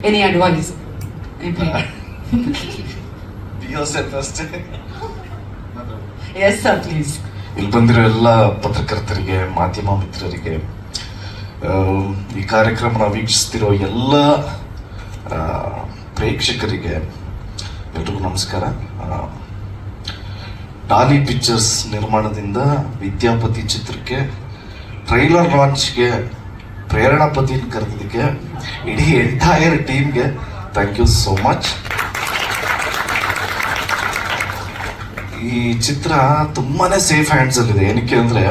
Any advice? Anything? Be yourself ಅಷ್ಟೇ yes, sir, please. ಇಲ್ಲಿ ಬಂದಿರೋ ಎಲ್ಲ ಪತ್ರಕರ್ತರಿಗೆ ಮಾಧ್ಯಮ ಮಿತ್ರರಿಗೆ ಆ, ಈ ಕಾರ್ಯಕ್ರಮನ ವೀಕ್ಷಿಸ್ತಿರೋ ಎಲ್ಲ ಆ, ಪ್ರೇಕ್ಷಕರಿಗೆ ಎಲ್ರಿಗೂ ನಮಸ್ಕಾರ ಆ, ಡಾಲಿ ಪಿಕ್ಚರ್ಸ್ ನಿರ್ಮಾಣದಿಂದ ವಿದ್ಯಾಪತಿ ಚಿತ್ರಕ್ಕೆ ಟ್ರೈಲರ್ ಲಾಂಚ್ಗೆ ಪ್ರೇರಣಾಪತಿ ಕರೆದಿದ್ದಕ್ಕೆ ಇಡೀ ಎಂಟೈರ್ ಟೀಮ್ಗೆ ಥ್ಯಾಂಕ್ ಯು ಸೋ ಮಚ್ ಈ ಚಿತ್ರ ತುಂಬಾನೇ ಸೇಫ್ ಹ್ಯಾಂಡ್ಸಲ್ಲಿದೆ ಏನಕ್ಕೆ ಅಂದರೆ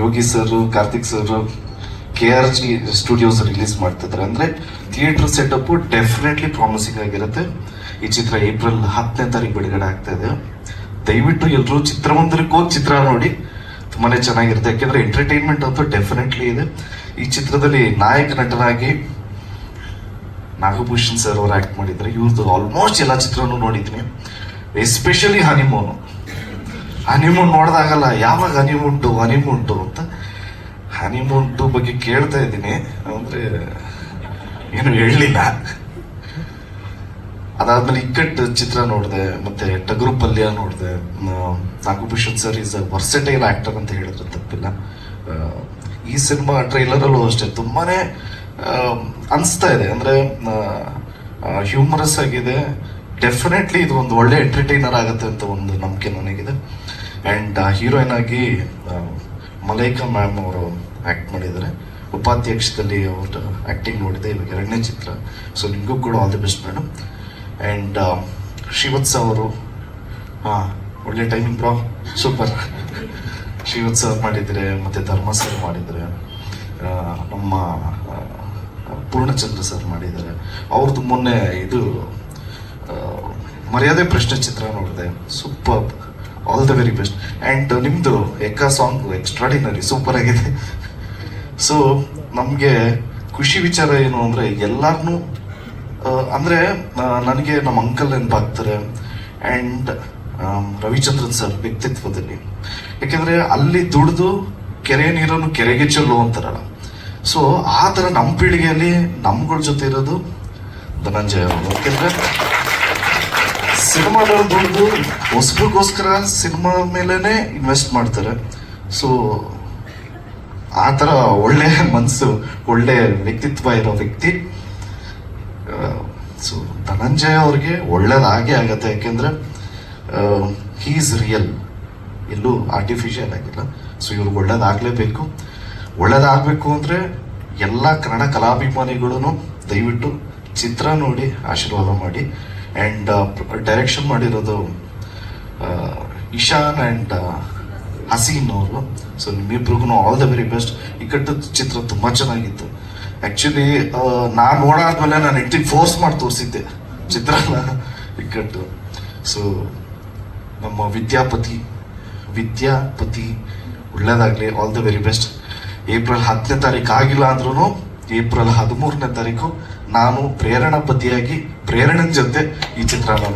Yogi sir Karthik sir K R G Studios release ಮಾಡ್ತಿದ್ದಾರೆ. ಅಂದರೆ ಥಿಯೇಟರ್ ಸೆಟಪ್ ಡೆಫಿನೆಟ್ಲಿ ಪ್ರಾಮಿಸಿಂಗ್ ಆಗಿರುತ್ತೆ. ಈ ಚಿತ್ರ ಏಪ್ರಿಲ್ ಹತ್ತನೇ ತಾರೀಕು ಬಿಡುಗಡೆ ಆಗ್ತಾ ಇದೆ. ದಯವಿಟ್ಟು ಎಲ್ಲರೂ ಚಿತ್ರಮಂದಿರಕ್ಕೆ ಹೋಗಿ ಚಿತ್ರ ನೋಡಿ. ತುಂಬಾನೇ ಚೆನ್ನಾಗಿರುತ್ತೆ. ಯಾಕೆಂದ್ರೆ ಎಂಟರ್ಟೈನ್ಮೆಂಟ್ ಅಂತೂ ಡೆಫಿನೆಟ್ಲಿ ಇದೆ. ಈ ಚಿತ್ರದಲ್ಲಿ ನಾಯಕ ನಟನಾಗಿ ನಾಗಭೂಷಣ್ ಸರ್ ಅವರು ಆಕ್ಟ್ ಮಾಡಿದ್ದಾರೆ ಇವ್ರದ್ದು ಆಲ್ಮೋಸ್ಟ್ ಎಲ್ಲ ಚಿತ್ರನೂ ನೋಡಿದ್ದೀನಿ. ಎಸ್ಪೆಷಲಿ ಹನಿಮೂನ್ ಹನಿಮೂನ್ ನೋಡ್ದಾಗಲ್ಲ, ಯಾವಾಗ ಹನಿಮೂನ್ ಟು ಹನಿಮೂನ್ ಅಂತ ಹನಿಮೂನ್ ಬಗ್ಗೆ ಕೇಳ್ತಾ ಇದ್ದೀನಿ. ಅಂದ್ರೆ ಏನು ಹೇಳಲಿಲ್ಲ. ಅದಾದ್ಮೇಲೆ ಇಕ್ಕಟ್ಟು ಚಿತ್ರ ನೋಡಿದೆ, ಮತ್ತೆ ಟಗರು ಪಲ್ಯ ನೋಡಿದೆ Nagabhushan sir is a versatile actor ಅಂತ ಹೇಳಿದ್ರೆ, ತಪ್ಪಿಲ್ಲ. ಈ ಸಿನಿಮಾ ಟ್ರೈಲರಲ್ಲೂ ಅಷ್ಟೇ. ತುಂಬಾನೇ ಅನಿಸ್ತಾ ಇದೆ. ಅಂದ್ರೆ ಹ್ಯೂಮರಸ್ ಆಗಿದೆ. ಡೆಫಿನೆಟ್ಲಿ ಇದು ಒಂದು ಒಳ್ಳೆ ಎಂಟರ್ಟೈನರ್ ಆಗುತ್ತೆ ಅಂತ ಒಂದು ನಂಬಿಕೆ ನನಗಿದೆ. ಅಂಡ್ ಹೀರೋಯಿನ್ ಆಗಿ ಮಲೈಕಾ ಮ್ಯಾಮ್ ಅವರು ಆಕ್ಟ್ ಮಾಡಿದ್ದಾರೆ. ಉಪಾಧ್ಯಕ್ಷದಲ್ಲಿ ಅವರು ಆಕ್ಟಿಂಗ್ ನೋಡಿದೆ. ಇವಾಗ ಎರಡನೇ ಚಿತ್ರ. ಸೊ ನಿಮಗೂ ಕೂಡ all the best madam and Srivatsa ಅವರು ಹಾಂ, ಒಳ್ಳೆ ಟೈಮಿಂಗ್ ಬ್ರಾ ಸೂಪರ್ ಶ್ರೀವತ್ಸ ಅವ್ರು ಮಾಡಿದರೆ, ಮತ್ತು ಧರ್ಮ ಸರ್ ಮಾಡಿದರೆ ನಮ್ಮ ಪೂರ್ಣಚಂದ್ರ ಸರ್ ಮಾಡಿದ್ದಾರೆ. ಅವ್ರದ್ದು ಮೊನ್ನೆ ಇದು ಮರ್ಯಾದೆ ಪ್ರಶ್ನೆ ಚಿತ್ರ ನೋಡಿದೆ. Super all the very best and ನಿಮ್ಮದು ಎಕ್ಕ ಸಾಂಗ್ ಎಕ್ಸ್ಟ್ರಾಡಿನರಿ ಸೂಪರ್ ಆಗಿದೆ. ಸೊ ನಮಗೆ ಖುಷಿ ವಿಚಾರ ಏನು ಅಂದರೆ ಎಲ್ಲರನ್ನೂ ಅಂದರೆ ನನಗೆ ನಮ್ಮ ಅಂಕಲ್ ನೆನಪಾಗ್ತಾರೆ ಆ್ಯಂಡ್ ರವಿಚಂದ್ರನ್ ಸರ್ ವ್ಯಕ್ತಿತ್ವದಲ್ಲಿ. ಯಾಕೆಂದರೆ ಅಲ್ಲಿ ದುಡಿದು, ಕೆರೆ ನೀರನ್ನು ಕೆರೆಗೆ ಚೆಲ್ಲು ಅಂತಾರಲ್ಲ. ಸೊ ಆ ಥರ ನಮ್ಮ ಪೀಳಿಗೆಯಲ್ಲಿ ನಮ್ಗಳ ಜೊತೆ ಇರೋದು ಧನಂಜಯ ಅವರು. ಯಾಕೆಂದರೆ ಸಿನಿಮಾದಲ್ಲಿ ದುಡಿದು ಹೊಸಬ್ರಿಗೋಸ್ಕರ ಸಿನಿಮಾ ಮೇಲೇ ಇನ್ವೆಸ್ಟ್ ಮಾಡ್ತಾರೆ. ಸೊ ಆ ಥರ ಒಳ್ಳೆ ಮನಸ್ಸು ಒಳ್ಳೆ ವ್ಯಕ್ತಿತ್ವ ಇರೋ ವ್ಯಕ್ತಿ. ಧನಂಜಯ ಅವ್ರಿಗೆ ಒಳ್ಳೇದಾಗೇ ಆಗತ್ತೆ. ಯಾಕೆಂದ್ರೆ ಹೀಸ್ ರಿಯಲ್ ಎಲ್ಲೂ ಆರ್ಟಿಫಿಷಿಯಲ್ ಆಗಿಲ್ಲ. ಸೊ ಇವ್ರಿಗೆ ಒಳ್ಳೇದಾಗಲೇಬೇಕು. ಒಳ್ಳೇದಾಗಬೇಕು ಅಂದರೆ ಎಲ್ಲ ಕನ್ನಡ ಕಲಾಭಿಮಾನಿಗಳೂ ದಯವಿಟ್ಟು ಚಿತ್ರ ನೋಡಿ, ಆಶೀರ್ವಾದ ಮಾಡಿ ಆ್ಯಂಡ್ ಡೈರೆಕ್ಷನ್ ಮಾಡಿರೋದು ಇಶಾನ್ ಆ್ಯಂಡ್ ಹಸೀನ್ ಅವರು. So ನಿಮ್ಮಿಬ್ರಿಗೂ all the very best Ikkat ಚಿತ್ರ ತುಂಬ ಚೆನ್ನಾಗಿತ್ತು. ಆ್ಯಕ್ಚುಲಿ ನಾನು ನೋಡಾದ್ಮೇಲೆ ನಾನು ಹೆಂಡತಿಗೆ ಫೋರ್ಸ್ ಮಾಡಿ ತೋರಿಸಿದ್ದೆ. ಚಿತ್ರನ ಇಕ್ಕಟ್ಟು. ಸೊ ನಮ್ಮ ವಿದ್ಯಾಪತಿ ವಿದ್ಯಾಪತಿ ಒಳ್ಳೇದಾಗಲಿ all the very best April ಹತ್ತನೇ ತಾರೀಕು ಆಗಿಲ್ಲ ಅಂದ್ರೂ ಏಪ್ರಿಲ್ ಹದಿಮೂರನೇ ತಾರೀಕು ನಾನು ಪ್ರೇರಣಾಪತಿಯಾಗಿ ಪ್ರೇರಣೆ ಜೊತೆ ಈ ಚಿತ್ರಾನ್ನ